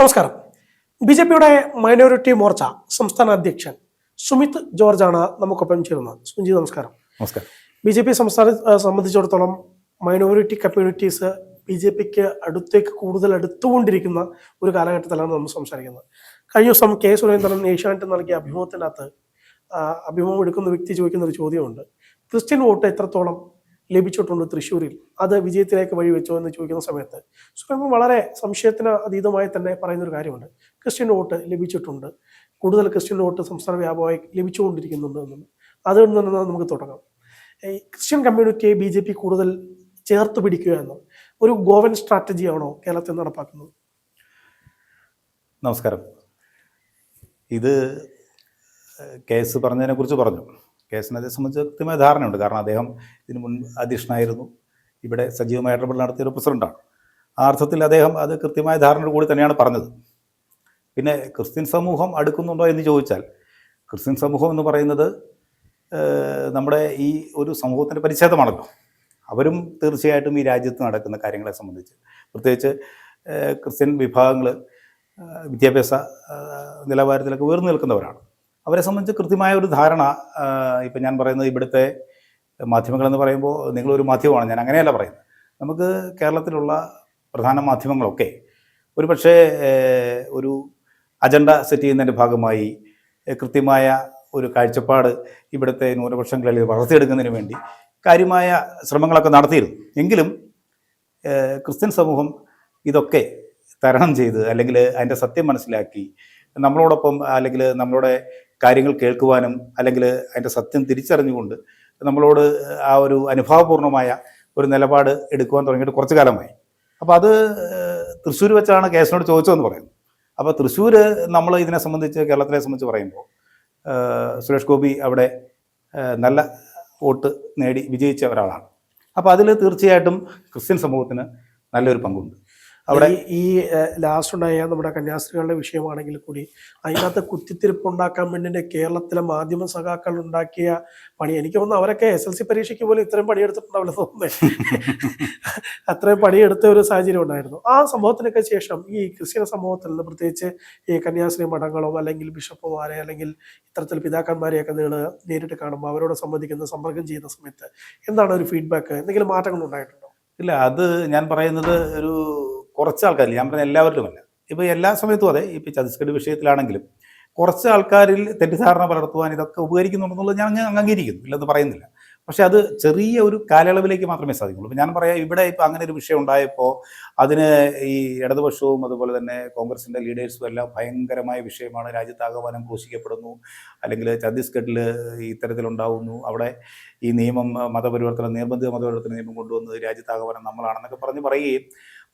നമസ്കാരം. B J പിയുടെ minority Morcha സംസ്ഥാന അധ്യക്ഷൻ സുമിത് ജോർജാണ് നമുക്കൊപ്പം ചേരുന്നത്. സുജി നമസ്കാരം. നമസ്കാരം. ബി ജെ പി സംസ്ഥാന സംബന്ധിച്ചിടത്തോളം മൈനോറിറ്റി കമ്മ്യൂണിറ്റീസ് ബി ജെ പിക്ക് അടുത്തേക്ക് കൂടുതൽ അടുത്തുകൊണ്ടിരിക്കുന്ന ഒരു കാലഘട്ടത്തിലാണ് നമ്മൾ സംസാരിക്കുന്നത്. കഴിഞ്ഞ ദിവസം കെ സുരേന്ദ്രൻ ഏഷ്യാനെറ്റ് നൽകിയ അഭിമുഖത്തിനകത്ത് അഭിമുഖം എടുക്കുന്ന വ്യക്തി ചോദിക്കുന്ന ഒരു ചോദ്യമുണ്ട്. ക്രിസ്ത്യൻ വോട്ട് എത്രത്തോളം ലഭിച്ചിട്ടുണ്ട് തൃശ്ശൂരിൽ. അത് വിജയത്തിലേക്ക് വഴിവെച്ചോ എന്ന് ചോദിക്കുന്ന സമയത്ത് സ്വയം വളരെ സംശയത്തിന് അതീതമായി തന്നെ പറയുന്ന ഒരു കാര്യമുണ്ട്. ക്രിസ്ത്യൻ വോട്ട് ലഭിച്ചിട്ടുണ്ട്. കൂടുതൽ ക്രിസ്ത്യൻ വോട്ട് സംസ്ഥാന വ്യാപകമായി ലഭിച്ചുകൊണ്ടിരിക്കുന്നുണ്ട് എന്നുള്ളത്. അതുകൊണ്ട് തന്നെ നമുക്ക് തുടങ്ങാം. ക്രിസ്ത്യൻ കമ്മ്യൂണിറ്റിയെ ബി ജെ പി കൂടുതൽ ചേർത്ത് പിടിക്കുക എന്ന ഒരു ഗോവൻ സ്ട്രാറ്റജിയാണോ കേരളത്തിൽ നടപ്പാക്കുന്നത്? നമസ്കാരം. ഇത് കേസ് പറഞ്ഞതിനെ കുറിച്ച് പറഞ്ഞു. കേസിനെ സംബന്ധിച്ച് കൃത്യമായ ധാരണയുണ്ട്. കാരണം അദ്ദേഹം ഇതിന് മുൻ അധ്യക്ഷനായിരുന്നു. ഇവിടെ സജീവമായ ഇടപെടൽ നടത്തിയ ഒരു പ്രസിഡന്റാണ്. ആ അർത്ഥത്തിൽ അദ്ദേഹം അത് കൃത്യമായ ധാരണയോട് കൂടി തന്നെയാണ് പറഞ്ഞത്. പിന്നെ ക്രിസ്ത്യൻ സമൂഹം അടുക്കുന്നുണ്ടോ എന്ന് ചോദിച്ചാൽ ക്രിസ്ത്യൻ സമൂഹം എന്ന് പറയുന്നത് നമ്മുടെ ഈ ഒരു സമൂഹത്തിന്റെ പരിച്ഛേദമാണല്ലോ. അവരും തീർച്ചയായിട്ടും ഈ രാജ്യത്ത് നടക്കുന്ന കാര്യങ്ങളെ സംബന്ധിച്ച്. പ്രത്യേകിച്ച് ക്രിസ്ത്യൻ വിഭാഗങ്ങൾ വിദ്യാഭ്യാസ നിലവാരത്തിലൊക്കെ ഉയർന്നു നിൽക്കുന്നവരാണ്. അവരെ സംബന്ധിച്ച് കൃത്യമായ ഒരു ധാരണ ഇപ്പം ഞാൻ പറയുന്നത് ഇവിടുത്തെ മാധ്യമങ്ങളെന്ന് പറയുമ്പോൾ നിങ്ങളൊരു മാധ്യമമാണ് ഞാൻ അങ്ങനെയല്ല പറയുന്നത്. നമുക്ക് കേരളത്തിലുള്ള പ്രധാന മാധ്യമങ്ങളൊക്കെ ഒരു പക്ഷേ ഒരു അജണ്ട സെറ്റ് ചെയ്യുന്നതിന്റെ ഭാഗമായി കൃത്യമായ ഒരു കാഴ്ചപ്പാട് ഇവിടുത്തെ ന്യൂനപക്ഷങ്ങളിൽ വളർത്തിയെടുക്കുന്നതിന് വേണ്ടി കാര്യമായ ശ്രമങ്ങളൊക്കെ നടത്തിയിരുന്നു. എങ്കിലും ക്രിസ്ത്യൻ സമൂഹം ഇതൊക്കെ തരണം ചെയ്ത് അല്ലെങ്കിൽ അതിന്റെ സത്യം മനസ്സിലാക്കി നമ്മളോടൊപ്പം അല്ലെങ്കിൽ നമ്മളുടെ കാര്യങ്ങൾ കേൾക്കുവാനും അല്ലെങ്കിൽ അതിന്റെ സത്യം തിരിച്ചറിഞ്ഞുകൊണ്ട് നമ്മളോട് ആ ഒരു അനുഭാവപൂർണമായ ഒരു നിലപാട് എടുക്കുവാൻ തുടങ്ങിയിട്ട് കുറച്ച് കാലമായി. അപ്പോൾ അത് തൃശ്ശൂർ വെച്ചാണ് കേസിനോട് ചോദിച്ചതെന്ന് പറയുന്നു അപ്പോൾ തൃശ്ശൂർ നമ്മൾ ഇതിനെ സംബന്ധിച്ച് കേരളത്തിനെ സംബന്ധിച്ച് പറയുമ്പോൾ സുരേഷ് ഗോപി അവിടെ നല്ല വോട്ട് നേടി വിജയിച്ച ഒരാളാണ്. അപ്പോൾ അതിൽ തീർച്ചയായിട്ടും ക്രിസ്ത്യൻ സമൂഹത്തിന് നല്ലൊരു പങ്കുണ്ട്. അവിടെ ഈ- ലാസ്റ്റ് ഉണ്ടായ നമ്മുടെ കന്യാസ്ത്രീകളുടെ വിഷയമാണെങ്കിൽ കൂടി അതിനകത്ത് കുത്തിത്തിരിപ്പ് ഉണ്ടാക്കാൻ വേണ്ടി കേരളത്തിലെ മാധ്യമ സഖാക്കൾ ഉണ്ടാക്കിയ പണി. എനിക്ക് തോന്നുന്നു അവരൊക്കെ എസ് എൽ സി പരീക്ഷയ്ക്ക് പോലും ഇത്രയും പണിയെടുത്തിട്ടുണ്ടാവില്ല തോന്നുന്നത് അത്രയും പണിയെടുത്ത ഒരു സാഹചര്യം ഉണ്ടായിരുന്നു. ആ സംഭവത്തിനൊക്കെ ശേഷം ഈ ക്രിസ്ത്യൻ സമൂഹത്തിൽ നിന്ന് പ്രത്യേകിച്ച് ഈ കന്യാസ്ത്രീ മഠങ്ങളോ അല്ലെങ്കിൽ ബിഷപ്പുമാരെ അല്ലെങ്കിൽ ഇത്തരത്തിൽ പിതാക്കന്മാരെയൊക്കെ നിങ്ങൾ നേരിട്ട് കാണുമ്പോൾ അവരോട് സംബന്ധിക്കുന്ന സമ്പർക്കം ചെയ്യുന്ന സമയത്ത് എന്താണ് ഒരു ഫീഡ്ബാക്ക് എന്തെങ്കിലും മാറ്റങ്ങൾ ഉണ്ടായിട്ടുണ്ടോ? ഇല്ല അത് ഞാൻ പറയുന്നത് ഒരു കുറച്ച് ആൾക്കാരില്ല? ഞാൻ പറഞ്ഞ എല്ലാവരിലുമല്ല. ഇപ്പോൾ എല്ലാ സമയത്തും അതെ ഇപ്പോൾ ഛത്തീസ്ഗഡ് വിഷയത്തിലാണെങ്കിലും കുറച്ച് ആൾക്കാരിൽ തെറ്റിദ്ധാരണ പലർത്തുവാൻ ഇതൊക്കെ ഉപകരിക്കുന്നുണ്ടെന്നുള്ളത് ഞാൻ അങ്ങ് അംഗീകരിക്കുന്നു. ഇല്ലെന്ന് പറയുന്നില്ല. പക്ഷേ അത് ചെറിയ ഒരു കാലയളവിലേക്ക് മാത്രമേ സാധിക്കുള്ളൂ. ഞാൻ പറയാം ഇവിടെ ഇപ്പോൾ അങ്ങനെ ഒരു വിഷയം ഉണ്ടായപ്പോൾ അതിന് ഈ ഇടതുപക്ഷവും അതുപോലെ തന്നെ കോൺഗ്രസിന്റെ ലീഡേഴ്സും എല്ലാം ഭയങ്കരമായ വിഷയമാണ്. രാജ്യത്താകമാനം ഘോഷിക്കപ്പെടുന്നു അല്ലെങ്കിൽ ഛത്തീസ്ഗഡിൽ ഇത്തരത്തിലുണ്ടാവുന്നു. അവിടെ ഈ നിയമം മതപരിവർത്തനം നിർബന്ധിത മതപരിവർത്തന നിയമം കൊണ്ടുവന്നത് രാജ്യത്താകമാനം നമ്മളാണെന്നൊക്കെ പറഞ്ഞ് പറയുകയും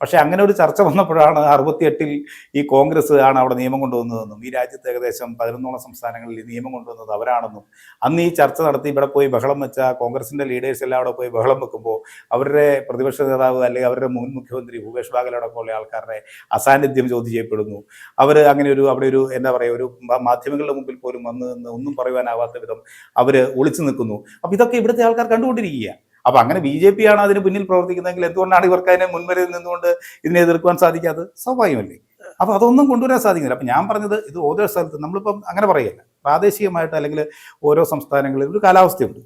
പക്ഷേ അങ്ങനെ ഒരു ചർച്ച വന്നപ്പോഴാണ് അറുപത്തിയെട്ടിൽ ഈ കോൺഗ്രസ് ആണ് അവിടെ നിയമം കൊണ്ടുവന്നതെന്നും ഈ രാജ്യത്ത് ഏകദേശം പതിനൊന്നോളം സംസ്ഥാനങ്ങളിൽ ഈ നിയമം കൊണ്ടുവന്നത് അവരാണെന്നും. അന്ന് ഈ ചർച്ച നടത്തി ഇവിടെ പോയി ബഹളം വെച്ച കോൺഗ്രസിന്റെ ലീഡേഴ്സ് എല്ലാം അവിടെ പോയി ബഹളം വെക്കുമ്പോൾ അവരുടെ പ്രതിപക്ഷ നേതാവ് അല്ലെങ്കിൽ അവരുടെ മുൻ മുഖ്യമന്ത്രി ഭൂപേഷ് ബാഗലടക്കമുള്ള ആൾക്കാരുടെ അസാന്നിധ്യം ചോദ്യം ചെയ്യപ്പെടുന്നു. അവർ അങ്ങനെ ഒരു അവിടെ ഒരു എന്താ പറയുക ഒരു മാധ്യമങ്ങളുടെ മുമ്പിൽ പോലും വന്ന് ഒന്നും പറയുവാനാവാത്ത വിധം അവർ ഒളിച്ചു നിൽക്കുന്നു. അപ്പോൾ ഇതൊക്കെ ഇവിടുത്തെ ആൾക്കാർ കണ്ടുകൊണ്ടിരിക്കുക അപ്പൊ അങ്ങനെ ബി ജെ പി ആണ് അതിന് പിന്നിൽ പ്രവർത്തിക്കുന്നതെങ്കിൽ എന്തുകൊണ്ടാണ് ഇവർക്ക് അതിനെ മുൻവരയിൽ നിന്നുകൊണ്ട് ഇതിനെ എതിർക്കുവാൻ സാധിക്കാത്തത്? സ്വാഭാവികമല്ലേ. അപ്പൊ അതൊന്നും കൊണ്ടുവരാൻ സാധിക്കുന്നില്ല. അപ്പൊ ഞാൻ പറഞ്ഞത് ഇത് ഓരോ സ്ഥലത്ത് നമ്മളിപ്പം അങ്ങനെ പറയല്ല. പ്രാദേശികമായിട്ട് അല്ലെങ്കിൽ ഓരോ സംസ്ഥാനങ്ങളിൽ ഒരു കാലാവസ്ഥയുണ്ട്.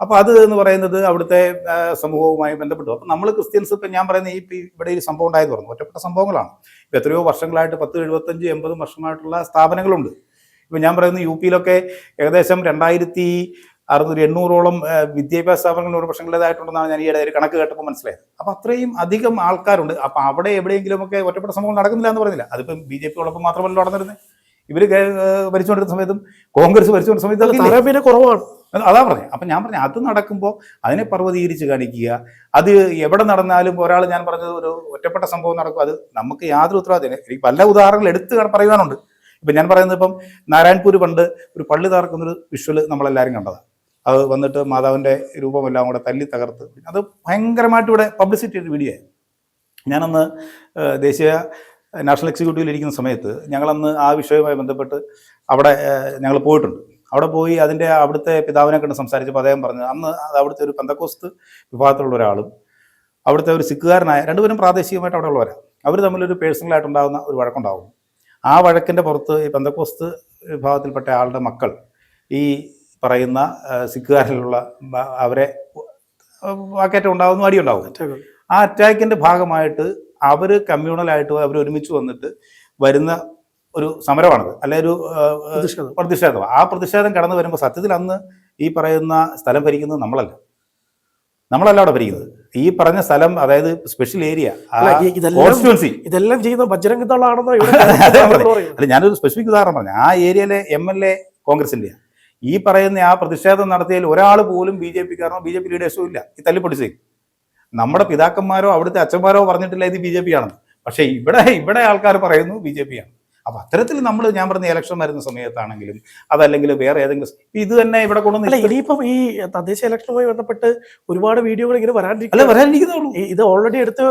അപ്പൊ അത് എന്ന് പറയുന്നത് അവിടുത്തെ സമൂഹവുമായി ബന്ധപ്പെട്ടു. അപ്പൊ നമ്മൾ ക്രിസ്ത്യൻസ് ഇപ്പം ഞാൻ പറയുന്ന ഈ ഇവിടെ ഈ സംഭവം ഉണ്ടായെന്ന് പറഞ്ഞു. ഒറ്റപ്പെട്ട സംഭവങ്ങളാണ്. ഇപ്പൊ എത്രയോ വർഷങ്ങളായിട്ട് പത്ത് എഴുപത്തഞ്ച് എൺപതും വർഷമായിട്ടുള്ള സ്ഥാപനങ്ങളുണ്ട്. ഇപ്പൊ ഞാൻ പറയുന്നത് യു പിയിലൊക്കെ ഏകദേശം രണ്ടായിരത്തി അറുന്നൂറ് എണ്ണൂറോളം വിദ്യാഭ്യാസ സ്ഥാപനങ്ങൾ ന്യൂനപക്ഷങ്ങളുടേതായിട്ടുണ്ടെന്നാണ് ഞാൻ ഈ ഇടയിൽ കണക്ക് കേട്ടപ്പോൾ മനസ്സിലായത്. അപ്പൊ അത്രയും അധികം ആൾക്കാരുണ്ട്. അപ്പൊ അവിടെ എവിടെയെങ്കിലുമൊക്കെ ഒറ്റപ്പെട്ട സംഭവം നടക്കുന്നില്ല എന്ന് പറഞ്ഞില്ല. അതിപ്പം ബി ജെ പി ഉള്ളപ്പോൾ മാത്രമല്ല നടന്നിരുന്നത് ഇവർ കേ- ഭരിച്ചുകൊണ്ടിരുന്ന സമയത്തും കോൺഗ്രസ് ഭരിച്ചുകൊണ്ടിരുന്ന സമയത്ത് പിന്നെ കുറവാണ്. അത് പറഞ്ഞത് അപ്പം ഞാൻ പറഞ്ഞു അത് നടക്കുമ്പോൾ അതിനെ പർവതീകരിച്ച് കാണിക്കുക. അത് എവിടെ നടന്നാലും ഒരാൾ ഞാൻ പറഞ്ഞത് ഒരു ഒറ്റപ്പെട്ട സംഭവം നടക്കും അത് നമുക്ക് യാതൊരു ഉത്തരവാദിത്തം എനിക്ക് പല ഉദാഹരണങ്ങൾ എടുത്ത് പറയുവാനുണ്ട്. ഇപ്പം ഞാൻ പറയുന്നത് ഇപ്പം നാരായൺപൂർ പണ്ട് ഒരു പള്ളി തകർക്കുന്നൊരു വിഷ്വൽ നമ്മളെല്ലാവരും കണ്ടതാണ് അത് വന്നിട്ട് മാതാവിന്റെ രൂപമെല്ലാം കൂടെ തല്ലി തകർത്ത്. അത് ഭയങ്കരമായിട്ട് ഇവിടെ പബ്ലിസിറ്റി ഒരു വീഡിയോ ഞാനന്ന് ദേശീയ നാഷണൽ എക്സിക്യൂട്ടീവിൽ ഇരിക്കുന്ന സമയത്ത് ഞങ്ങളന്ന് ആ വിഷയവുമായി ബന്ധപ്പെട്ട് അവിടെ ഞങ്ങൾ പോയിട്ടുണ്ട്. അവിടെ പോയി അതിന്റെ അവിടുത്തെ പിതാവിനെ കണ്ട് സംസാരിച്ചപ്പോൾ അദ്ദേഹം പറഞ്ഞു അന്ന് അത് അവിടുത്തെ ഒരു പന്തക്കോസ്ത് വിഭാഗത്തിലുള്ള ഒരാളും അവിടുത്തെ ഒരു സിക്കുകാരനായ രണ്ടുപേരും പ്രാദേശികമായിട്ട് അവിടെ ഉള്ളവരാണ് അവർ തമ്മിലൊരു പേഴ്സണലായിട്ടുണ്ടാകുന്ന ഒരു വഴക്കുണ്ടാകും ആ വഴക്കിന്റെ പുറത്ത് ഈ പന്തക്കോസ്ത് വിഭാഗത്തിൽപ്പെട്ട ആളുടെ മക്കൾ ഈ പറയുന്ന സിഖുകാരിലുള്ള അവരെ വാക്കേറ്റം ഉണ്ടാകുന്നു അടിയുണ്ടാകും ഉണ്ടാവും ആ അറ്റാക്കിന്റെ ഭാഗമായിട്ട് അവർ കമ്മ്യൂണലായിട്ട് അവർ ഒരുമിച്ച് വന്നിട്ട് വരുന്ന ഒരു സമരമാണത്. അല്ലെ ഒരു പ്രതിഷേധമാണ് ആ, പ്രതിഷേധം. പ്രതിഷേധം ആ പ്രതിഷേധം കടന്നു വരുമ്പോൾ സത്യത്തിൽ അന്ന് ഈ പറയുന്ന സ്ഥലം ഭരിക്കുന്നത് നമ്മളല്ല. നമ്മളല്ല അവിടെ ഭരിക്കുന്നത്. ഈ പറഞ്ഞ സ്ഥലം അതായത് സ്പെഷ്യൽ ഏരിയ ഇതെല്ലാം കോൺസ്റ്റിറ്റ്യുവൻസി ഇതെല്ലാം ചെയ്യുന്ന ബജരംഗ് ദളാണെന്നോ. അല്ല ഞാനൊരു സ്പെസിഫിക് ഉദാഹരണം പറഞ്ഞു ആ ഏരിയയിലെ എം എൽ എ കോൺഗ്രസിന്റെ ഈ പറയുന്ന ആ പ്രതിഷേധം നടത്തിയതിൽ ഒരാൾ പോലും ബി ജെ പിക്കാരനോ ബി ജെ പി ലീഡേഴ്സോ ഇല്ല. ഈ തല്ലിപ്പൊടിച്ചേ. നമ്മുടെ പിതാക്കന്മാരോ അവിടുത്തെ അച്ഛന്മാരോ പറഞ്ഞിട്ടില്ല ഇത് ബി ജെ പി ആണെന്ന്. പക്ഷേ ഇവിടെ ഇവിടെ ആൾക്കാർ പറയുന്നു ബി ജെ പി ആണ്. അപ്പൊ അത്തരത്തിൽ നമ്മൾ ഞാൻ പറഞ്ഞ ഇലക്ഷൻ വരുന്ന സമയത്താണെങ്കിലും അതല്ലെങ്കിൽ വേറെ ഏതെങ്കിലും ഇത് തന്നെ ഇവിടെ അല്ല കൊണ്ടുവന്ന് ഇനിയിപ്പം ഈ തദ്ദേശ ഇലക്ഷനുമായി ബന്ധപ്പെട്ട് ഒരുപാട് വീഡിയോകൾ ഇങ്ങനെ അല്ല വരാണ്ടിരിക്കും വരാനിരിക്കുന്നുള്ളൂ ഇത് ഓൾറെഡി എടുത്ത്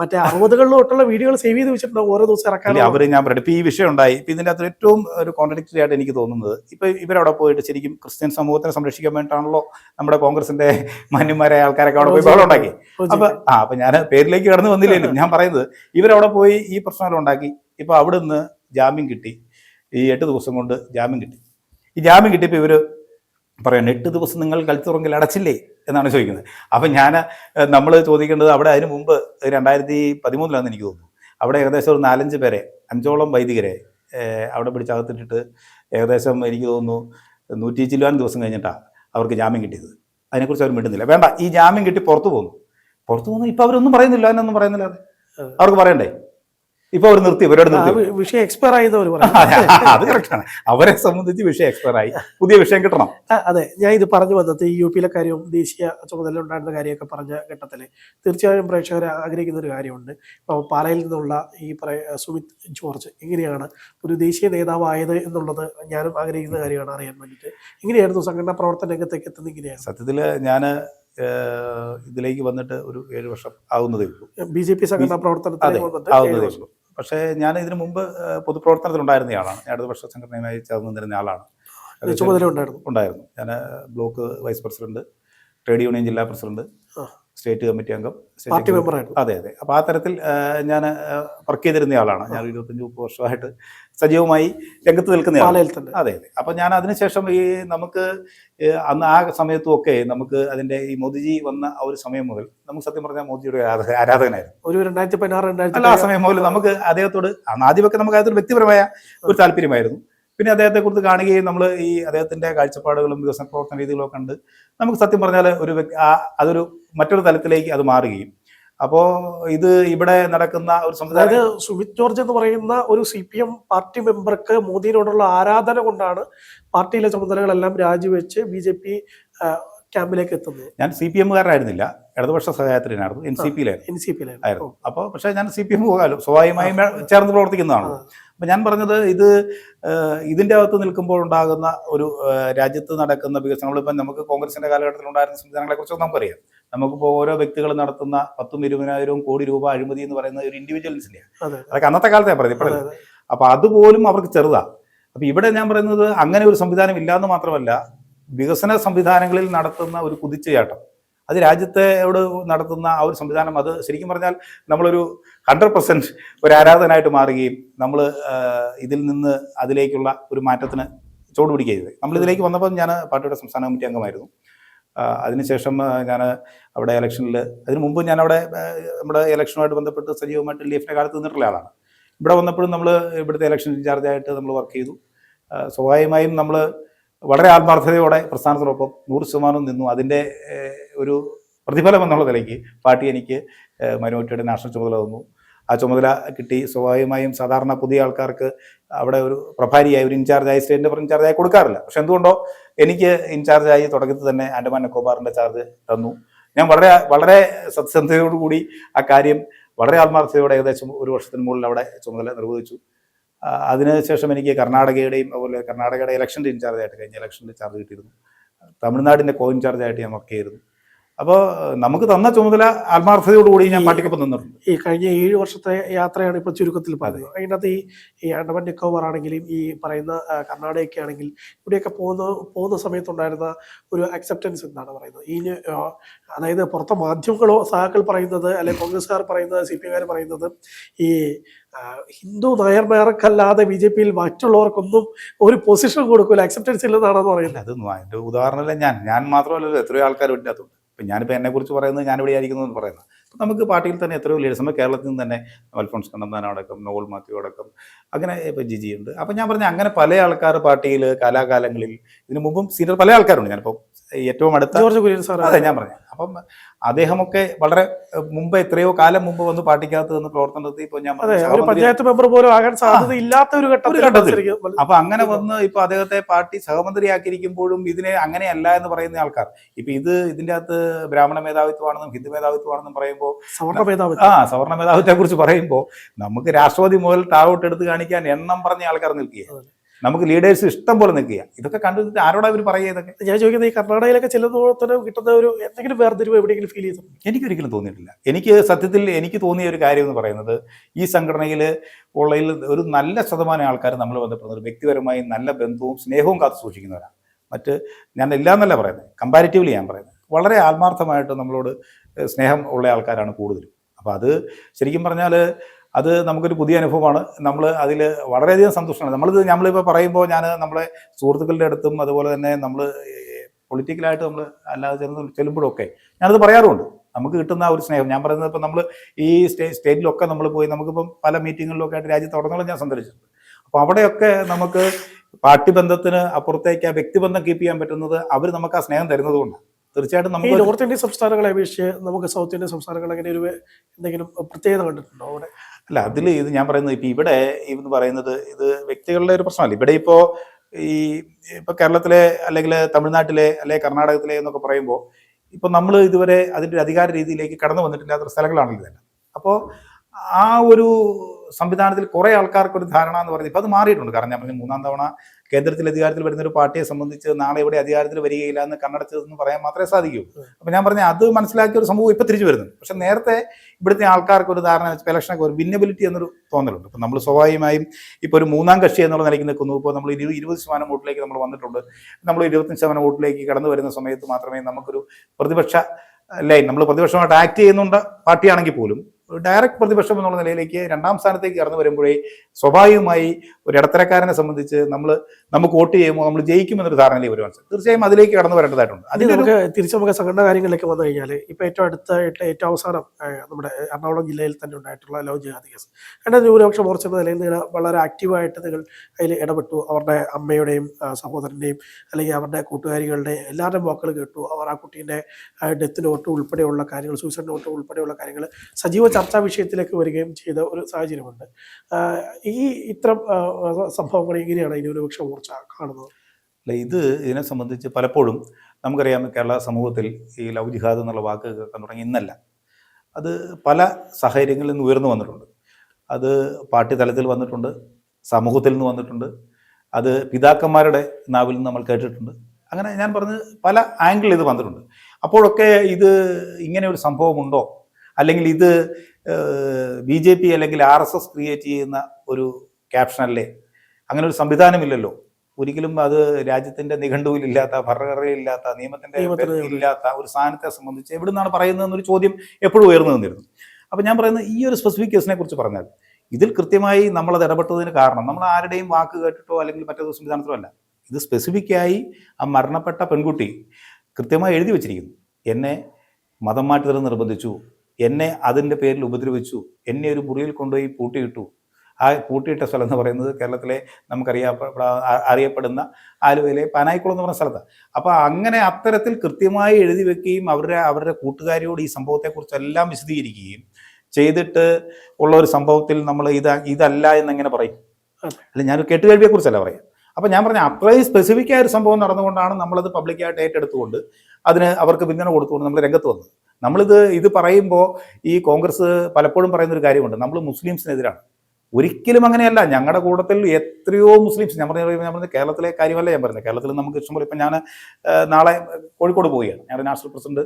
മറ്റേ അറുപതുകളിലോട്ടുള്ള വീഡിയോകൾ സേവ് ചെയ്ത് വെച്ചിട്ടുണ്ടാവും ഓരോ ദിവസം അല്ലെ ഇറക്കാൻ അവർ ഞാൻ പറയട്ടെ. ഇപ്പൊ ഈ വിഷയം ഉണ്ടായി. ഇപ്പൊ ഇതിന്റെ അകത്ത് ഏറ്റവും ഒരു കോൺട്രഡിക്ടറി ആയിട്ട് എനിക്ക് തോന്നുന്നത് ഇപ്പൊ ഇവരവിടെ പോയിട്ട് ശരിക്കും ക്രിസ്ത്യൻ സമൂഹത്തിനെ സംരക്ഷിക്കാൻ വേണ്ടിയിട്ടാണല്ലോ നമ്മുടെ കോൺഗ്രസിന്റെ മാന്യന്മാരായ ആൾക്കാരൊക്കെ അവിടെ പോയി ബഹളം ഉണ്ടാക്കി. അപ്പൊ ആ അപ്പൊ ഞാൻ പേരിലേക്ക് കടന്നു വന്നില്ലല്ലോ ഞാൻ പറയുന്നത് ഇവരവിടെ പോയി ഈ പ്രശ്നങ്ങൾ ഉണ്ടാക്കി. ഇപ്പൊ അവിടുന്ന് ജാമ്യം കിട്ടി. ഈ എട്ട് ദിവസം കൊണ്ട് ജാമ്യം കിട്ടി. ഈ ജാമ്യം കിട്ടിയപ്പോൾ ഇവർ പറയണം എട്ട് ദിവസം നിങ്ങൾ കളിത്തുറങ്കിൽ അടച്ചില്ലേ? എന്നാണ് ചോദിക്കുന്നത്. അപ്പം ഞാൻ നമ്മൾ ചോദിക്കേണ്ടത് അവിടെ അതിന് മുമ്പ് രണ്ടായിരത്തി പതിമൂന്നിലാണെന്ന് എനിക്ക് തോന്നുന്നു. അവിടെ ഏകദേശം ഒരു നാലഞ്ച് പേരെ അഞ്ചോളം വൈദികരെ അവിടെ പിടിച്ചകത്തിട്ടിട്ട് ഏകദേശം എനിക്ക് തോന്നുന്നു നൂറ്റി ചില്ലുവാൻ ദിവസം കഴിഞ്ഞിട്ടാണ് അവർക്ക് ജാമ്യം കിട്ടിയത്. അതിനെക്കുറിച്ച് അവർ മിണ്ടുന്നില്ല. വേണ്ട ഈ ജാമ്യം കിട്ടി പുറത്തു പോകുന്നു പുറത്തു പോകുന്നു ഇപ്പോൾ അവരൊന്നും പറയുന്നില്ല എന്നൊന്നും പറയുന്നില്ല അവർക്ക് പറയണ്ടേ? ഇപ്പൊ അവർ നിർത്തി ഇവരോട് നിർത്തി. വിഷയം എക്സ്പയർ പറയും. അതെ, കറക്റ്റാണ് അവരെ സംബന്ധിച്ച് വിഷയം എക്സ്പയർ ആയി. പുതിയ വിഷയം കിട്ടണം. അതെ ഞാൻ ഇത് പറഞ്ഞു വന്നത് ഈ യു പിയിലെ കാര്യവും ദേശീയ ചുമതല ഉണ്ടായിരുന്ന കാര്യമൊക്കെ പറഞ്ഞ ഘട്ടത്തിൽ തീർച്ചയായും പ്രേക്ഷകർ ആഗ്രഹിക്കുന്ന ഒരു കാര്യമുണ്ട്. ഇപ്പോൾ പാലയിൽ നിന്നുള്ള ഈ സുമിത് ജോർജ് എങ്ങനെയാണ് ഒരു ദേശീയ നേതാവായത് എന്നുള്ളത് ഞാനും ആഗ്രഹിക്കുന്ന കാര്യമാണ് അറിയാൻ വേണ്ടിയിട്ട്. എങ്ങനെയായിരുന്നു സംഘടനാ പ്രവർത്തന രംഗത്തേക്ക് എത്തുന്നത് എങ്ങനെയാണ്? സത്യത്തിൽ ഞാൻ ഇതിലേക്ക് വന്നിട്ട് ഒരു ഏഴ് വർഷം ആവുന്നതേ ഉള്ളൂ. ബി ജെ പി സംഘടനാ പ്രവർത്തനത്തിൽ. ഉള്ളൂ. പക്ഷേ ഞാൻ ഇതിനു മുമ്പ് പൊതുപ്രവർത്തനത്തിലുണ്ടായിരുന്ന ആളാണ് ഞാൻ ഇടതുപക്ഷ സംഘടനയുമായി ചേർന്ന് നിന്നിരുന്ന ആളാണ്. ചുമതല ഉണ്ടായിരുന്നു. ഉണ്ടായിരുന്നു. ഞാൻ block vice president trade union ജില്ലാ പ്രസിഡന്റ്. സ്റ്റേറ്റ് കമ്മിറ്റി അംഗം പാർട്ടി മെമ്പർ മെമ്പറായിരുന്നു അതെ അതെ. അപ്പോൾ ആ തരത്തിൽ ഞാൻ വർക്ക് ചെയ്തിരുന്ന ആളാണ്. ഞാൻ ഇരുപത്തഞ്ച് മുപ്പത് വർഷമായിട്ട് സജീവമായി രംഗത്ത് നിൽക്കുന്ന ആളാണ്. അതെ അതെ. അപ്പോൾ ഞാൻ അതിനുശേഷം ഈ നമുക്ക് അന്ന് ആ സമയത്തും ഒക്കെ നമുക്ക് അതിന്റെ ഈ മോദിജി വന്ന ആ ഒരു സമയം മുതൽ നമുക്ക് സത്യം പറഞ്ഞാൽ മോദിയുടെ ഒരു ആരാധകനായിരുന്നു. ഒരു രണ്ടായിരത്തി പതിനാറ് രണ്ടായിരത്തി ആ സമയം മുതൽ നമുക്ക് അദ്ദേഹത്തോട് ആദ്യമൊക്കെ നമുക്ക് അദ്ദേഹത്തോട് വ്യക്തിപരമായ ഒരു താല്പര്യമായിരുന്നു. പിന്നെ അദ്ദേഹത്തെ കുറിച്ച് കാണുകയും നമ്മൾ ഈ അദ്ദേഹത്തിന്റെ കാഴ്ചപ്പാടുകളും വികസന പ്രവർത്തന രീതികളും ഒക്കെ കണ്ട് നമുക്ക് സത്യം പറഞ്ഞാൽ ഒരു അതൊരു മറ്റൊരു തലത്തിലേക്ക് അത് മാറുകയും. അപ്പോ ഇത് ഇവിടെ നടക്കുന്ന ഒരു അതായത് സമുദായം സുമിത് ജോർജ് എന്ന് പറയുന്ന ഒരു സി പി എം പാർട്ടി മെമ്പർക്ക് മോദിയോടുള്ള ആരാധന കൊണ്ടാണ് പാർട്ടിയിലെ ചുമതലകളെല്ലാം രാജിവെച്ച് ബി ജെ പി ക്യാമ്പിലേക്ക് എത്തുന്നത്. ഞാൻ സി പി എമ്മുകാരനായിരുന്നില്ല. ഇടതുപക്ഷ സഹായത്തിനായിരുന്നു. എൻ സി പിയിലായിരുന്നു എൻ സി പിയിലായിരുന്നു അപ്പോൾ പക്ഷേ ഞാൻ സി പി എം സ്വാഭാവികമായും ചേർന്ന് പ്രവർത്തിക്കുന്നതാണ്. അപ്പം ഞാൻ പറഞ്ഞത് ഇത് ഇതിന്റെ ഇതിന്റെ അകത്ത് നിൽക്കുമ്പോൾ ഉണ്ടാകുന്ന ഒരു രാജ്യത്ത് നടക്കുന്ന വികസനങ്ങൾ ഇപ്പം നമുക്ക് കോൺഗ്രസിന്റെ കാലഘട്ടത്തിൽ ഉണ്ടായിരുന്ന സംവിധാനങ്ങളെ കുറിച്ച് നമുക്കറിയാം. നമുക്കിപ്പോൾ ഓരോ വ്യക്തികൾ നടത്തുന്ന പത്തും ഇരുപതിനായിരവും കോടി രൂപ അഴിമതി എന്ന് പറയുന്ന ഒരു ഇൻഡിവിജ്വൽസിന്റെയാണ് അതെ അതൊക്കെ അന്നത്തെ കാലത്തെ പറയുന്നത് ഇപ്പോഴല്ല? അതെ. അതുപോലും അവർക്ക് ചെറുതാണ് അപ്പോൾ ഇവിടെ ഞാൻ പറയുന്നത് അങ്ങനെ ഒരു സംവിധാനം ഇല്ലാന്ന് മാത്രമല്ല വികസന സംവിധാനങ്ങളിൽ നടത്തുന്ന ഒരു കുതിച്ചുചാട്ടം. അത് രാജ്യത്തെ നടത്തുന്ന ആ ഒരു സംവിധാനം അത് ശരിക്കും പറഞ്ഞാൽ നമ്മളൊരു ഹൺഡ്രഡ് പെർസെന്റ് ഒരു ആരാധനായിട്ട് മാറുകയും നമ്മൾ ഇതിൽ നിന്ന് അതിലേക്കുള്ള ഒരു മാറ്റത്തിന് ചുവടുപിടിക്കുക ചെയ്തത് നമ്മളിതിലേക്ക് വന്നപ്പോൾ ഞാൻ പാർട്ടിയുടെ സംസ്ഥാന കമ്മിറ്റി അംഗമായിരുന്നു. അതിനുശേഷം ഞാൻ അവിടെ ഇലക്ഷനിൽ അതിന് മുമ്പ് ഞാൻ അവിടെ നമ്മുടെ ഇലക്ഷനുമായിട്ട് ബന്ധപ്പെട്ട് സജീവമായിട്ട് എൽ ഡി എഫിന്റെ കാലത്ത് നിന്നിട്ടുള്ള ആളാണ്. ഇവിടെ വന്നപ്പോഴും നമ്മൾ ഇവിടുത്തെ ഇലക്ഷൻ ഇൻചാർജായിട്ട് നമ്മൾ വർക്ക് ചെയ്തു. സ്വാഭാവികമായും നമ്മൾ വളരെ ആത്മാർത്ഥതയോടെ പ്രസ്ഥാനത്തിനൊപ്പം നൂറ് ശതമാനം നിന്നു. അതിന്റെ ഒരു പ്രതിഫലം എന്നുള്ള നിലയ്ക്ക് പാർട്ടി എനിക്ക് മൈനോറിറ്റിയുടെ നാഷണൽ ചുമതല തന്നു. ആ ചുമതല കിട്ടി. സ്വാഭാവികമായും സാധാരണ പുതിയ ആൾക്കാർക്ക് അവിടെ ഒരു പ്രഭാരിയായി ഒരു ഇൻചാർജായി സ്റ്റേറ്റിന്റെ ഇൻചാർജായി കൊടുക്കാറില്ല. പക്ഷെ എന്തുകൊണ്ടോ എനിക്ക് ഇൻചാർജായി തുടക്കത്തിൽ തന്നെ ആൻഡമാൻ നിക്കോബാറിന്റെ ചാർജ് തന്നു. ഞാൻ വളരെ വളരെ സത്യസന്ധതയോടുകൂടി ആ കാര്യം വളരെ ആത്മാർത്ഥതയോടെ ഏകദേശം ഒരു വർഷത്തിന് മുകളിൽ അവിടെ ചുമതല നിർവഹിച്ചു. അതിനുശേഷം എനിക്ക് കർണാടകയുടെയും അതുപോലെ കർണാടകയുടെ ഇലക്ഷന്റെ ഇൻചാർജായിട്ട് കഴിഞ്ഞ ഇലക്ഷന്റെ ചാർജ് കിട്ടിയിരുന്നു. തമിഴ്നാടിന്റെ കോ ഇൻചാർജായിട്ട് ഞാൻ വർക്ക് ചെയ്തിരുന്നു. അപ്പോൾ നമുക്ക് തന്ന ചുമതല ആത്മാർത്ഥതയോടുകൂടി ഞാൻ പാർട്ടിക്കൊപ്പം നിന്നിട്ടുണ്ട്. ഈ കഴിഞ്ഞ ഏഴ് വർഷത്തെ യാത്രയാണ് ഇപ്പോൾ ചുരുക്കത്തിൽ പറയുന്നത് അതിനകത്ത് ഈ ഈ ആൻഡമാൻ നിക്കോബർ ആണെങ്കിലും ഈ പറയുന്ന കർണാടകയൊക്കെ ആണെങ്കിൽ ഇവിടെയൊക്കെ പോകുന്ന പോകുന്ന സമയത്തുണ്ടായിരുന്ന ഒരു അക്സെപ്റ്റൻസ് എന്നാണ് പറയുന്നത്. ഈ അതായത് പുറത്തെ മാധ്യമങ്ങളോ സഹാക്കൾ പറയുന്നത് അല്ലെങ്കിൽ കോൺഗ്രസ്സുകാർ പറയുന്നത് സി പി എംകാർ പറയുന്നത് ഈ ഹിന്ദു നായർമാർക്കല്ലാതെ ബി ജെ പിയിൽ മറ്റുള്ളവർക്കൊന്നും ഒരു പൊസിഷൻ കൊടുക്കില്ല അക്സെപ്റ്റൻസ് ഇല്ലെന്നാണെന്ന് പറയുന്നത്. അത് ഉദാഹരണമല്ല ഞാൻ ഞാൻ മാത്രമല്ലല്ലോ എത്രയോ ആൾക്കാർ ഇതിനകത്തുണ്ട്. ഇപ്പം ഞാനിപ്പോൾ എന്നെ കുറിച്ച് പറയുന്നത് ഞാനിവിടെ ആയിരിക്കുന്നു എന്ന് പറയുന്നത്. അപ്പം നമുക്ക് പാർട്ടിയിൽ തന്നെ എത്രയോ ലീഡേഴ്സ് നമ്മൾ കേരളത്തിൽ നിന്ന് തന്നെ അൽഫോൺസ് കണ്ണന്താനം അടക്കം നോവൽ മാത്യു അടക്കം അങ്ങനെ ഇപ്പം ജിജി ഉണ്ട്. അപ്പം ഞാൻ പറഞ്ഞ അങ്ങനെ പല ആൾക്കാർ പാർട്ടിയിൽ കാലാകാലങ്ങളിൽ ഇതിനു മുമ്പും സീനിയർ പല ആൾക്കാരുണ്ട്. ഞാനിപ്പോൾ ഏറ്റവും അടുത്ത ജോർജ് കുര്യൻ സാർ അതെ ഞാൻ പറഞ്ഞു. അപ്പം അദ്ദേഹമൊക്കെ വളരെ മുമ്പ് എത്രയോ കാലം മുമ്പ് വന്ന് പാർട്ടിക്കകത്ത് നിന്ന് പ്രവർത്തനം നടത്തി ഇപ്പോൾ ഞാൻ ഒരു പഞ്ചായത്ത് മെമ്പർ പോലും ആകാൻ സാധ്യത ഇല്ലാത്ത ഒരു ഘട്ടത്തിൽ അപ്പൊ അങ്ങനെ വന്ന് ഇപ്പൊ അദ്ദേഹത്തെ പാർട്ടി സഹമന്ത്രിയാക്കിയിരിക്കുമ്പോഴും ഇതിനെ അങ്ങനെയല്ല എന്ന് പറയുന്ന ആൾക്കാർ. ഇപ്പൊ ഇത് ഇതിന്റെ അകത്ത് ബ്രാഹ്മണ മേധാവിത്വമാണെന്നും ഹിന്ദു മേധാവിത്വമാണെന്നും പറയുമ്പോൾ സവർണ ആ സവർണ മേധാവിത്വത്തെ കുറിച്ച് പറയുമ്പോൾ നമുക്ക് രാഷ്ട്രപതി മുതൽ താഴോട്ട് എടുത്ത് കാണിക്കാൻ എണ്ണം പറഞ്ഞ ആൾക്കാർ നിൽക്കുക അതെ. നമുക്ക് ലീഡേഴ്സ് ഇഷ്ടം പോലെ നിൽക്കുക. ഇതൊക്കെ കണ്ടിട്ട് ആരോടാ ഇവർ പറയുക ഇതൊക്കെ? ഞാൻ ചോദിക്കുന്നത് ഈ കർണാടകയിലൊക്കെ തന്നെ കിട്ടുന്ന ഒരു എന്തെങ്കിലും വേർതിരിവ് എവിടെയെങ്കിലും ഫീൽ ചെയ്തു എനിക്കൊരിക്കലും തോന്നിയിട്ടില്ല. എനിക്ക് സത്യത്തിൽ എനിക്ക് തോന്നിയ ഒരു കാര്യം എന്ന് പറയുന്നത് ഈ സംഘടനയിൽ ഉള്ളതിൽ ഒരു നല്ല ശതമാനം ആൾക്കാർ നമ്മൾ ബന്ധപ്പെടുന്നത് വ്യക്തിപരമായി നല്ല ബന്ധവും സ്നേഹവും കാത്തു സൂക്ഷിക്കുന്നവരാണ്. മറ്റ് ഞാൻ ഇല്ല എന്നല്ല പറയുന്നത്. കമ്പാരിറ്റീവ്ലി ഞാൻ പറയുന്നത്. വളരെ ആത്മാർത്ഥമായിട്ട് നമ്മളോട് സ്നേഹം ഉള്ള ആൾക്കാരാണ് കൂടുതലും. അപ്പോൾ അത് ശരിക്കും പറഞ്ഞാൽ അത് നമുക്കൊരു പുതിയ അനുഭവമാണ്. നമ്മൾ അതിൽ വളരെയധികം സന്തോഷമാണ് നമ്മളിത് നമ്മളിപ്പോൾ പറയുമ്പോൾ ഞാൻ നമ്മളെ സുഹൃത്തുക്കളുടെ അടുത്തും അതുപോലെ തന്നെ നമ്മൾ പൊളിറ്റിക്കലായിട്ട് നമ്മൾ അല്ലാതെ ചെന്ന് ചെല്ലുമ്പോഴൊക്കെ ഞാനത് പറയാറുണ്ട്. നമുക്ക് കിട്ടുന്ന ഒരു സ്നേഹം. ഞാൻ പറയുന്നത് ഇപ്പം നമ്മൾ ഈ സ്റ്റേ സ്റ്റേറ്റിലൊക്കെ നമ്മൾ പോയി നമുക്കിപ്പം പല മീറ്റിങ്ങുകളിലൊക്കെ ആയിട്ട് രാജ്യത്ത് ഉടനീളം ഞാൻ സന്ദർശിച്ചിട്ടുണ്ട്. അപ്പോൾ അവിടെയൊക്കെ നമുക്ക് പാർട്ടി ബന്ധത്തിന് അപ്പുറത്തേക്ക് ആ വ്യക്തിബന്ധം കീപ്പ് ചെയ്യാൻ പറ്റുന്നത് അവർ നമുക്ക് ആ സ്നേഹം തരുന്നത് കൊണ്ടാണ്. തീർച്ചയായിട്ടും നമുക്ക് നോർത്ത് ഇന്ത്യൻ സംസ്ഥാനങ്ങളെ അപേക്ഷിച്ച് നമുക്ക് സൗത്ത് ഇന്ത്യൻ സംസ്ഥാനങ്ങൾ അങ്ങനെ ഒരു എന്തെങ്കിലും പ്രത്യേകത കണ്ടിട്ടുണ്ടോ അവിടെ? അല്ല അതിൽ ഇത് ഞാൻ പറയുന്നത് ഇപ്പൊ ഇവിടെ എന്ന് പറയുന്നത് ഇത് വ്യക്തികളുടെ ഒരു പ്രശ്നമല്ല. ഇവിടെ ഇപ്പോ ഈ ഇപ്പൊ കേരളത്തിലെ അല്ലെങ്കിൽ തമിഴ്നാട്ടിലെ അല്ലെ കർണാടകത്തിലെ എന്നൊക്കെ പറയുമ്പോൾ ഇപ്പൊ നമ്മൾ ഇതുവരെ അതിന്റെ ഒരു അധികാര രീതിയിലേക്ക് കടന്നു വന്നിട്ടില്ലാത്ത സ്ഥലങ്ങളാണല്ലോ തന്നെ അപ്പോൾ ആ ഒരു സംവിധാനത്തിൽ കുറെ ആൾക്കാർക്ക് ഒരു ധാരണ എന്ന് പറയുന്നത് ഇപ്പൊ അത് മാറിയിട്ടുണ്ട്. കാരണം ഞാൻ പറഞ്ഞ മൂന്നാം തവണ കേന്ദ്രത്തിൽ അധികാരത്തിൽ വരുന്ന ഒരു പാർട്ടിയെ സംബന്ധിച്ച് നാളെ ഇവിടെ അധികാരത്തിൽ വരികയില്ല എന്ന് കണ്ണടച്ചതെന്ന് പറയാൻ മാത്രമേ സാധിക്കൂ. അപ്പൊ ഞാൻ പറഞ്ഞ അത് മനസ്സിലാക്കിയ ഒരു സമൂഹം ഇപ്പൊ തിരിച്ചു വരുന്നു. പക്ഷെ നേരത്തെ ഇവിടുത്തെ ആൾക്കാർക്ക് ഒരു ധാരണ വെച്ചാൽ ഇലക്ഷനൊക്കെ ഒരു ഭിന്നബിലിറ്റി എന്നൊരു തോന്നലുണ്ട്. ഇപ്പം നമ്മൾ സ്വാഭാവികമായും ഇപ്പോൾ ഒരു മൂന്നാം കക്ഷി എന്നുള്ള നിലയ്ക്ക് നിൽക്കുന്നു. ഇപ്പോൾ നമ്മൾ ഇരു ഇരുപത് ശതമാനം വോട്ടിലേക്ക് നമ്മൾ വന്നിട്ടുണ്ട്. നമ്മൾ ഇരുപത്തഞ്ച് ശതമാനം വോട്ടിലേക്ക് കടന്നു വരുന്ന സമയത്ത് മാത്രമേ നമുക്കൊരു പ്രതിപക്ഷ ലൈൻ നമ്മൾ പ്രതിപക്ഷമായിട്ട് ആക്ട് ചെയ്യുന്നുണ്ട് പാർട്ടിയാണെങ്കിൽ പോലും. ഡയറക്റ്റ് പ്രതിപക്ഷം എന്നുള്ള നിലയിലേക്ക് രണ്ടാം സ്ഥാനത്തേക്ക് കടന്നു വരുമ്പോഴേ സ്വാഭാവികമായി ഒരു ഇടത്തരക്കാരനെ സംബന്ധിച്ച് നമ്മൾ നമുക്ക് വോട്ട് ചെയ്യുമ്പോൾ നമ്മൾ ജയിക്കുമെന്നൊരു ധാരണയിലേക്ക് വരുവാൻ തീർച്ചയായും അതിലേക്ക് കടന്നു വരേണ്ടതായിട്ടുണ്ട്. അതിന് നമുക്ക് തിരിച്ചു നമുക്ക് സംഘടന കാര്യങ്ങളിലേക്ക് വന്നു കഴിഞ്ഞാൽ ഇപ്പോൾ ഏറ്റവും അടുത്ത ഏറ്റവും അവസാനം നമ്മുടെ എറണാകുളം ജില്ലയിൽ തന്നെ ഉണ്ടായിട്ടുള്ള ലവ് ജിഹാദി കേസ്. അതിന്റെ ന്യൂനപക്ഷ മോർച്ച എന്ന നിലയിൽ നിങ്ങൾ വളരെ ആക്റ്റീവായിട്ട് നിങ്ങൾ അതിൽ ഇടപെട്ടു. അവരുടെ അമ്മയുടെയും സഹോദരന്റെയും അല്ലെങ്കിൽ അവരുടെ കൂട്ടുകാരികളുടെ എല്ലാവരുടെയും വാക്കുകൾ കേട്ടു. അവർ ആ കുട്ടീന്റെ ഡെത്ത് നോട്ട് ഉൾപ്പെടെയുള്ള കാര്യങ്ങൾ സൂയിസൈഡ് നോട്ട് ഉൾപ്പെടെയുള്ള കാര്യങ്ങൾ സജീവ ചർച്ചാ വിഷയത്തിലേക്ക് വരികയും ചെയ്ത ഒരു സാഹചര്യമുണ്ട്. ഈ ഇത്തരം സംഭവങ്ങൾ എങ്ങനെയാണ് ന്യൂനപക്ഷ മോർച്ച കാണുന്നത്? അല്ല ഇത് ഇതിനെ സംബന്ധിച്ച് പലപ്പോഴും നമുക്കറിയാം കേരള സമൂഹത്തിൽ ഈ ലവ് ജിഹാദ് എന്നുള്ള വാക്ക് കേൾക്കാൻ തുടങ്ങി ഇന്നല്ല. അത് പല സാഹചര്യങ്ങളിൽ നിന്ന് ഉയർന്നു വന്നിട്ടുണ്ട്. അത് പാർട്ടി തലത്തിൽ വന്നിട്ടുണ്ട് സമൂഹത്തിൽ നിന്ന് വന്നിട്ടുണ്ട്. അത് പിതാക്കന്മാരുടെ നാവിൽ നിന്ന് നമ്മൾ കേട്ടിട്ടുണ്ട്. അങ്ങനെ ഞാൻ പറഞ്ഞ് പല ആംഗിളിൽ ഇത് വന്നിട്ടുണ്ട്. അപ്പോഴൊക്കെ ഇത് ഇങ്ങനെ ഒരു സംഭവമുണ്ടോ? അല്ലെങ്കിൽ ഇത് ബി ജെ പി അല്ലെങ്കിൽ ആർ എസ് എസ് ക്രിയേറ്റ് ചെയ്യുന്ന ഒരു ക്യാപ്ഷനല്ലേ അങ്ങനെ ഒരു സംവിധാനമില്ലല്ലോ. ഒരിക്കലും അത് രാജ്യത്തിന്റെ നിഘണ്ടുവിലില്ലാത്ത ഭരണഘടനയിലില്ലാത്ത നിയമത്തിന്റെ ഇല്ലാത്ത ഒരു സ്ഥാനത്തെ സംബന്ധിച്ച് എവിടെ നിന്നാണ് പറയുന്നത് എന്നൊരു ചോദ്യം എപ്പോഴും ഉയർന്നു നിന്നിരുന്നു. അപ്പൊ ഞാൻ പറയുന്നത് ഈ ഒരു സ്പെസിഫിക് കേസിനെ കുറിച്ച് പറഞ്ഞാൽ ഇതിൽ കൃത്യമായി നമ്മളത് ഇടപെട്ടതിന് കാരണം നമ്മൾ ആരുടെയും വാക്ക് കേട്ടിട്ടോ അല്ലെങ്കിൽ മറ്റേതോ സംവിധാനത്തിലോ അല്ല. ഇത് സ്പെസിഫിക്കായി ആ മരണപ്പെട്ട പെൺകുട്ടി കൃത്യമായി എഴുതി വെച്ചിരിക്കുന്നു. എന്നെ മതം മാറ്റുതൽ നിർബന്ധിച്ചു എന്നെ അതിന്റെ പേരിൽ ഉപദ്രവിച്ചു. എന്നെ ഒരു മുറിയിൽ കൊണ്ടുപോയി പൂട്ടിയിട്ടു. ആ പൂട്ടിയിട്ട സ്ഥലം എന്ന് പറയുന്നത് കേരളത്തിലെ നമുക്കറിയാ അറിയപ്പെടുന്ന ആലുവയിലെ പാനായിക്കുളം എന്ന് പറഞ്ഞ സ്ഥലത്താണ് അപ്പോൾ അങ്ങനെ അത്തരത്തിൽ കൃത്യമായി എഴുതി വെക്കുകയും അവരുടെ അവരുടെ കൂട്ടുകാരിയോട് ഈ സംഭവത്തെക്കുറിച്ചെല്ലാം വിശദീകരിക്കുകയും ചെയ്തിട്ട് ഉള്ള ഒരു സംഭവത്തിൽ നമ്മൾ ഇത് ഇതല്ല എന്നെങ്ങനെ പറയും? അല്ല ഞാൻ കേട്ടുകേൾവിയെ കുറിച്ചല്ല പറയാം. അപ്പൊ ഞാൻ പറഞ്ഞ അത്രയും സ്പെസിഫിക് ആയ ഒരു സംഭവം നടന്നുകൊണ്ടാണ് നമ്മളത് പബ്ലിക്കായിട്ട് ഏറ്റെടുത്തുകൊണ്ട് അതിന് അവർക്ക് പിന്തുണ കൊടുത്തുകൊണ്ട് നമ്മൾ രംഗത്ത് വന്നത്. നമ്മളിത് ഇത് പറയുമ്പോൾ ഈ കോൺഗ്രസ് പലപ്പോഴും പറയുന്ന ഒരു കാര്യമുണ്ട്. നമ്മൾ മുസ്ലിംസിനെതിരാണ്. ഒരിക്കലും അങ്ങനെയല്ല. ഞങ്ങളുടെ കൂട്ടത്തിൽ എത്രയോ മുസ്ലിംസ് ഞാൻ പറഞ്ഞ ഞാൻ പറഞ്ഞ കേരളത്തിലെ കാര്യമല്ല ഞാൻ പറഞ്ഞത് കേരളത്തിൽ നമുക്ക് ഇഷ്ടംപോലെ ഇപ്പം ഞാൻ നാളെ കോഴിക്കോട് പോവുകയാണ്. ഞങ്ങളുടെ നാഷണൽ പ്രസിഡന്റ്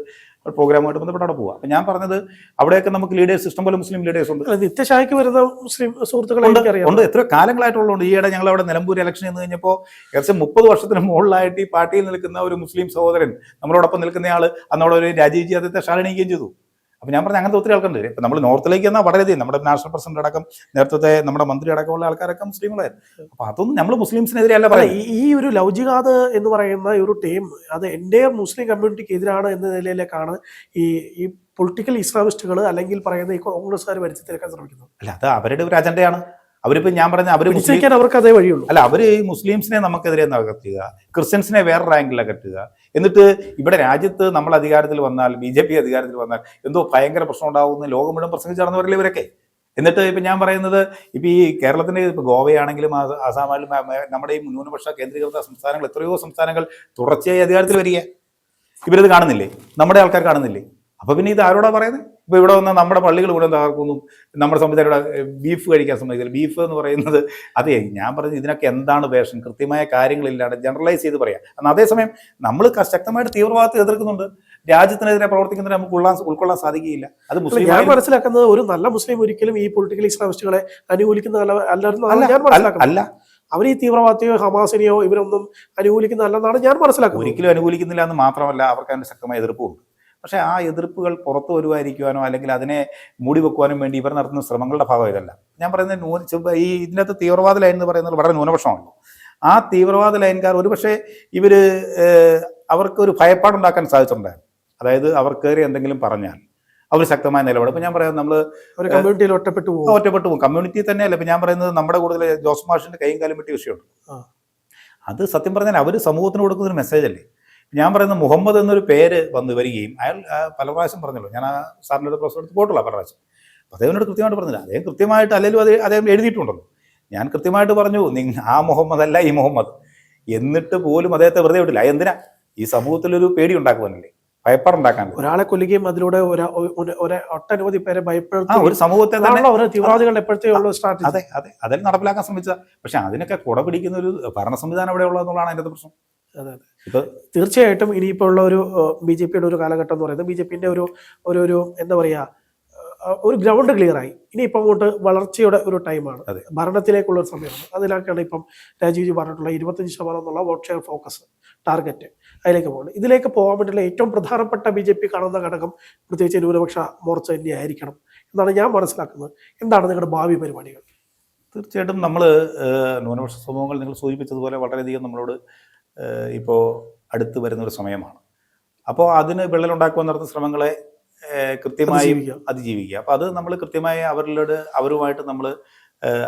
പ്രോഗ്രാമുമായിട്ട് ബന്ധപ്പെട്ട് അവിടെ പോവുക അപ്പം ഞാൻ പറഞ്ഞത് അവിടെയൊക്കെ നമുക്ക് ലീഡേഴ്സ് ഇഷ്ടംപോലെ മുസ്ലിം ലീഡേഴ്സ് ഉണ്ട്. നിത്യശായ്ക്ക് വരുന്ന മുസ്ലിം സുഹൃത്തുക്കളുണ്ട് ഉണ്ട് എത്ര കാലങ്ങളായിട്ടുള്ളതുണ്ട് ഈയിടെ ഞങ്ങൾ അവിടെ നിലമ്പൂർ ഇലക്ഷൻ എന്ന് കഴിഞ്ഞപ്പോൾ ഏകദേശം മുപ്പത് വർഷത്തിന് മുകളിലായിട്ട് ഈ പാർട്ടിയിൽ നിൽക്കുന്ന ഒരു മുസ്ലിം സഹോദരൻ നമ്മളോടൊപ്പം നിൽക്കുന്നയാൾ അന്നവിടെ ഒരു രാജീവ് ജി അദ്ദേഹത്തെ ചെയ്തു. അപ്പൊ ഞാൻ പറഞ്ഞ അങ്ങനത്തെ ഒത്തിരി ആൾക്കാരുണ്ട്. ഇപ്പം നമ്മൾ നോർത്തിലേക്ക് എന്നാൽ വളരെയധികം നമ്മുടെ നാഷണൽ പ്രസിഡന്റ് അടക്കം നേരത്തെ നമ്മുടെ മന്ത്രി അടക്കമുള്ള ആൾക്കാരൊക്കെ മുസ്ലിങ്ങളായിരുന്നു. അപ്പോൾ അതൊന്നും നമ്മൾ മുസ്ലിംസിനെതിരെ അല്ല അല്ല, ഈ- ഒരു ലൗജികാത് എന്ന് പറയുന്ന ഒരു ടീം അത് എന്റെ മുസ്ലിം കമ്മ്യൂണിറ്റിക്ക് എതിരാണ് എന്ന നിലയിലേക്കാണ് ഈ ഈ പൊളിറ്റിക്കൽ ഇസ്ലാമിസ്റ്റുകൾ അല്ലെങ്കിൽ പറയുന്ന ഈ കോൺഗ്രസ്സുകാർ വരുത്തി തീർക്കാൻ ശ്രമിക്കുന്നത്. അല്ല അത് അവരുടെ ഒരു അജണ്ടയാണ്. അവരിപ്പോ ഞാൻ പറഞ്ഞ അവർ പിടിച്ചേക്കാൻ അവർക്ക് അതേ വഴിയുള്ളൂ. അല്ല അവർ ഈ മുസ്ലിംസിനെ നമുക്കെതിരെ അകറ്റുക ക്രിസ്ത്യൻസിനെ വേറെ റാങ്കിൽ അകറ്റുക എന്നിട്ട് ഇവിടെ രാജ്യത്ത് നമ്മൾ അധികാരത്തിൽ വന്നാൽ ബി ജെ പി അധികാരത്തിൽ വന്നാൽ എന്തോ ഭയങ്കര പ്രശ്നം ഉണ്ടാകുമെന്ന് ലോകം മുഴുവൻ പ്രസംഗിച്ച് നടന്നവരല്ലേ ഇവരൊക്കെ? എന്നിട്ട് ഇപ്പൊ ഞാൻ പറയുന്നത് ഇപ്പൊ ഈ കേരളത്തിന്റെ ഇപ്പൊ ഗോവയാണെങ്കിലും ആ- ആസാമായാലും ആ- ആ- നമ്മുടെ ഈ ന്യൂനപക്ഷ കേന്ദ്രീകൃത സംസ്ഥാനങ്ങൾ എത്രയോ സംസ്ഥാനങ്ങൾ തുടർച്ചയായി അധികാരത്തിൽ വരിക ഇവരത് കാണുന്നില്ലേ? നമ്മുടെ ആൾക്കാർ കാണുന്നില്ലേ? അപ്പോൾ പിന്നെ ഇത് ആരോടാ പറയുന്നത് ഇപ്പൊ ഇവിടെ വന്ന നമ്മുടെ പള്ളികൾ മുഴുവൻ തകർക്കുന്നു നമ്മുടെ സംവിധാനം ഇവിടെ ബീഫ് കഴിക്കാൻ സമ്മതിക്കില്ല ബീഫ് എന്ന് പറയുന്നത് അതെ ഞാൻ പറഞ്ഞു ഇതിനൊക്കെ എന്താണ് വേഷം? കൃത്യമായ കാര്യങ്ങളില്ലാണ്ട് ജനറലൈസ് ചെയ്ത് പറയാം. എന്നാൽ അതേസമയം നമ്മൾ ശക്തമായിട്ട് തീവ്രവാദത്തെ എതിർക്കുന്നുണ്ട്. രാജ്യത്തിനെതിരെ പ്രവർത്തിക്കുന്നതിന് നമുക്ക് ഉള്ളാൻ ഉൾക്കൊള്ളാൻ സാധിക്കുകയില്ല. അത് മുസ്ലിം ഞാൻ മനസ്സിലാക്കുന്നത് ഒരു നല്ല മുസ്ലിം ഒരിക്കലും ഈ പൊളിറ്റിക്കൽ ഇസ്ലാമിസ്റ്റുകളെ അനുകൂലിക്കുന്ന അല്ല അവർ ഈ തീവ്രവാദിയോ ഹമാസിനെയോ ഇവരൊന്നും അനുകൂലിക്കുന്നതല്ലെന്നാണ് ഞാൻ മനസ്സിലാക്കുന്നത്. ഒരിക്കലും അനുകൂലിക്കുന്നില്ല എന്ന് മാത്രമല്ല അവർക്ക് അതിന് ശക്തമായ എതിർപ്പുണ്ട് പക്ഷേ ആ എതിർപ്പുകൾ പുറത്തു വരുവായിരിക്കുവാനോ അല്ലെങ്കിൽ അതിനെ മൂടി വെക്കുവാനും വേണ്ടി ഇവർ നടത്തുന്ന ശ്രമങ്ങളുടെ ഭാഗം ഇതല്ല. ഞാൻ പറയുന്നത് ന്യൂന ഈ ഇതിനകത്ത് തീവ്രവാദ ലൈൻ എന്ന് പറയുന്നത് വളരെ ന്യൂനപക്ഷമാണല്ലോ. ആ തീവ്രവാദ ലൈൻകാർ ഒരുപക്ഷെ ഇവർ ഏഹ്, അവർക്ക് ഒരു ഭയപ്പാടുണ്ടാക്കാൻ സാധിച്ചിട്ടുണ്ടായിരുന്നു. അതായത് അവർ കയറി എന്തെങ്കിലും പറഞ്ഞാൽ അവർ ശക്തമായ നിലപാട്. ഇപ്പൊ ഞാൻ പറയാം നമ്മൾ ഒരു കമ്മ്യൂണിറ്റിയിൽ ഒറ്റപ്പെട്ടു പോകും. ഒറ്റപ്പെട്ടു പോകും. കമ്മ്യൂണിറ്റി തന്നെയല്ല. ഇപ്പൊ ഞാൻ പറയുന്നത് നമ്മുടെ കൂടുതൽ ജോസ് മാഷിന്റെ കൈയും കാലും വിഷയമുണ്ട്. അത് സത്യം പറഞ്ഞാൽ അവർ സമൂഹത്തിന് കൊടുക്കുന്ന ഒരു മെസ്സേജ് അല്ലേ? ഞാൻ പറയുന്ന മുഹമ്മദ് എന്നൊരു പേര് വന്ന് വരികയും അയാൾ പല പ്രാവശ്യം പറഞ്ഞല്ലോ. ഞാൻ ആ സാറിന്റെ അടുത്ത് പ്രശ്നം എടുത്ത് പോയിട്ടുള്ള പല പ്രാവശ്യം. അപ്പോൾ അദ്ദേഹത്തിനോട് കൃത്യമായിട്ട് പറഞ്ഞില്ല. അദ്ദേഹം കൃത്യമായിട്ട് അല്ലെങ്കിൽ അത് അദ്ദേഹം എഴുതിയിട്ടുണ്ടല്ലോ. ഞാൻ കൃത്യമായിട്ട് പറഞ്ഞു നിങ്ങ ആ മുഹമ്മദ് അല്ല ഈ മുഹമ്മദ്. എന്നിട്ട് പോലും അദ്ദേഹത്തെ വെറുതെ വിട്ടില്ല. എന്തിനാ? ഈ സമൂഹത്തിലൊരു പേടി ഉണ്ടാക്കുവാനല്ലേ? ഭയപ്പാടുണ്ടാക്കാനല്ലേ ഒരാളെ കൊല്ലുകയും അതിലൂടെ ഒരു- ഒരു ഒട്ടനവധി പേരെ ഭയപ്പെടുത്താൻ ഭയപ്പെടുത്തി ഒരു സമൂഹത്തെ ഒരു തീവ്രവാദികളുടെ എപ്പോഴത്തെ ഉള്ള സ്ട്രാറ്റജി അതെ അതെ. അതിൽ നടപ്പിലാക്കാൻ ശ്രമിച്ചത്. പക്ഷെ അതിനൊക്കെ കുട പിടിക്കുന്ന ഒരു ഭരണ സംവിധാനം ഇവിടെ ഉള്ളതെന്നുള്ളതാണ് അതിന്റെ പ്രശ്നം. അതെ അതെ. ഇപ്പൊ തീർച്ചയായിട്ടും ഇനിയിപ്പോൾ ഉള്ള ഒരു ബി ജെ പിയുടെ ഒരു കാലഘട്ടം എന്ന് പറയുന്നത് ബി ജെ പിന്റെ ഒരു ഒരു ഒരു എന്താ പറയാ ഒരു ഗ്രൗണ്ട് ക്ലിയർ ആയി. ഇനി ഇപ്പൊ അങ്ങോട്ട് വളർച്ചയുടെ ഒരു ടൈമാണ്. ഭരണത്തിലേക്കുള്ള ഒരു സമയമാണ്. അതിലേക്കാണ് ഇപ്പം രാജീവ്ജി പറഞ്ഞിട്ടുള്ള ഇരുപത്തഞ്ച് ശതമാനം എന്നുള്ള വോട്ട് ഷെയർ ഫോക്കസ് ടാർഗറ്റ് അതിലേക്ക് പോകുന്നത്. ഇതിലേക്ക് പോകാൻ വേണ്ടിയുള്ള ഏറ്റവും പ്രധാനപ്പെട്ട ബി ജെ പി കാണുന്ന ഘടകം പ്രത്യേകിച്ച് ന്യൂനപക്ഷ മോർച്ച തന്നെ ആയിരിക്കണം എന്നാണ് ഞാൻ മനസ്സിലാക്കുന്നത്. എന്താണ് നിങ്ങളുടെ ഭാവി പരിപാടികൾ? തീർച്ചയായിട്ടും നമ്മൾ ന്യൂനപക്ഷ സമൂഹങ്ങൾ നിങ്ങൾ സൂചിപ്പിച്ചതുപോലെ വളരെയധികം നമ്മളോട് ഇപ്പോൾ അടുത്ത് വരുന്ന ഒരു സമയമാണ്. അപ്പോൾ അതിന് വിള്ളലുണ്ടാക്കുവാൻ നടത്തുന്ന ശ്രമങ്ങളെ കൃത്യമായി അതിജീവിക്കുക. അപ്പോൾ അത് നമ്മൾ കൃത്യമായി അവരിലോട് അവരുമായിട്ട് നമ്മൾ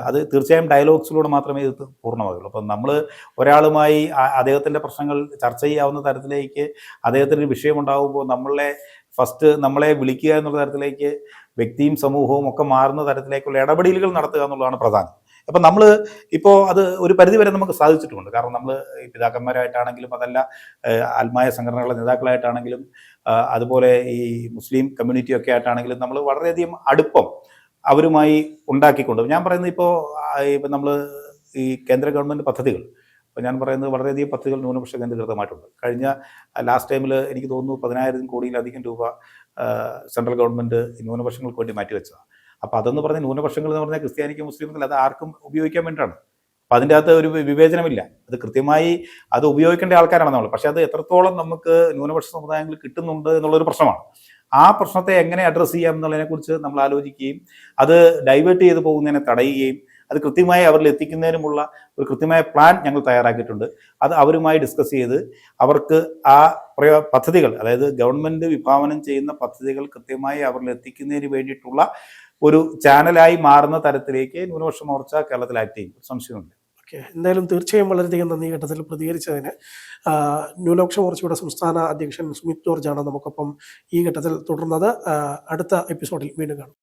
അത് തീർച്ചയായും ഡയലോഗ്സിലൂടെ മാത്രമേ ഇത് പൂർണമാകുള്ളൂ അപ്പം നമ്മൾ ഒരാളുമായി അദ്ദേഹത്തിന്റെ പ്രശ്നങ്ങൾ ചർച്ച ചെയ്യാവുന്ന തരത്തിലേക്ക് അദ്ദേഹത്തിന് ഒരു വിഷയമുണ്ടാകുമ്പോൾ നമ്മളെ ഫസ്റ്റ് നമ്മളെ വിളിക്കുക എന്നുള്ള തരത്തിലേക്ക് വ്യക്തിയും സമൂഹവും ഒക്കെ മാറുന്ന തരത്തിലേക്കുള്ള ഇടപെടലുകൾ നടത്തുക എന്നുള്ളതാണ് പ്രധാനം. അപ്പം നമ്മൾ ഇപ്പോൾ അത് ഒരു പരിധി വരെ നമുക്ക് സാധിച്ചിട്ടുണ്ട് കാരണം നമ്മൾ പിതാക്കന്മാരായിട്ടാണെങ്കിലും അതല്ല ആത്മായ സംഘടനകളുടെ നേതാക്കളായിട്ടാണെങ്കിലും അതുപോലെ ഈ മുസ്ലിം കമ്മ്യൂണിറ്റി ഒക്കെ ആയിട്ടാണെങ്കിലും നമ്മൾ വളരെയധികം അടുപ്പം അവരുമായി ഉണ്ടാക്കിക്കൊണ്ട്. ഞാൻ പറയുന്നത് ഇപ്പോൾ ഇപ്പം നമ്മൾ ഈ കേന്ദ്ര ഗവൺമെന്റ് പദ്ധതികൾ അപ്പോൾ ഞാൻ പറയുന്നത് വളരെയധികം പദ്ധതികൾ ന്യൂനപക്ഷ കേന്ദ്രീകൃതമായിട്ടുണ്ട്. കഴിഞ്ഞ ലാസ്റ്റ് ടൈമിൽ എനിക്ക് തോന്നുന്നു പതിനായിരം കോടിയിലധികം രൂപ സെൻട്രൽ ഗവൺമെന്റ് ന്യൂനപക്ഷങ്ങൾക്ക് വേണ്ടി മാറ്റിവെച്ചതാണ്. അപ്പോൾ അതെന്ന് പറഞ്ഞ ന്യൂനപക്ഷങ്ങൾ എന്ന് പറഞ്ഞാൽ ക്രിസ്ത്യാനിക്ക് മുസ്ലിം അത് ആർക്കും ഉപയോഗിക്കാൻ വേണ്ടിയിട്ടാണ്. അപ്പം അതിന്റെ അകത്ത് ഒരു വിവേചനമില്ല. അത് കൃത്യമായി അത് ഉപയോഗിക്കേണ്ട ആൾക്കാരാണ് നമ്മൾ. പക്ഷേ അത് എത്രത്തോളം നമുക്ക് ന്യൂനപക്ഷ സമുദായങ്ങൾ കിട്ടുന്നുണ്ട് എന്നുള്ളൊരു പ്രശ്നമാണ്. ആ പ്രശ്നത്തെ എങ്ങനെ അഡ്രസ്സ് ചെയ്യാം എന്നുള്ളതിനെക്കുറിച്ച് നമ്മൾ ആലോചിക്കുകയും അത് ഡൈവേർട്ട് ചെയ്ത് പോകുന്നതിനെ തടയുകയും അത് കൃത്യമായി അവരിൽ എത്തിക്കുന്നതിനുമുള്ള ഒരു കൃത്യമായ പ്ലാൻ ഞങ്ങൾ തയ്യാറാക്കിയിട്ടുണ്ട്. അത് അവരുമായി ഡിസ്കസ് ചെയ്ത് അവർക്ക് ആ പ്രയോ പദ്ധതികൾ അതായത് ഗവൺമെന്റ് വിഭാവനം ചെയ്യുന്ന പദ്ധതികൾ കൃത്യമായി അവരിൽ എത്തിക്കുന്നതിന് വേണ്ടിയിട്ടുള്ള ഒരു ചാനലായി മാറുന്ന തരത്തിലേക്ക് ന്യൂനപക്ഷ മോർച്ച കേരളത്തിൽ ആക്ട് ചെയ്യും. ഒരു സംശയമില്ല ഓക്കെ. എന്തായാലും തീർച്ചയായും വളരെയധികം നന്ദി ഘട്ടത്തിൽ പ്രതികരിച്ചതിന്. ന്യൂനപക്ഷ മോർച്ചയുടെ സംസ്ഥാന അധ്യക്ഷൻ സുമിത് ജോർജാണ് നമുക്കൊപ്പം ഈ ഘട്ടത്തിൽ തുടർന്നത്. അടുത്ത എപ്പിസോഡിൽ വീണ്ടും കാണാം.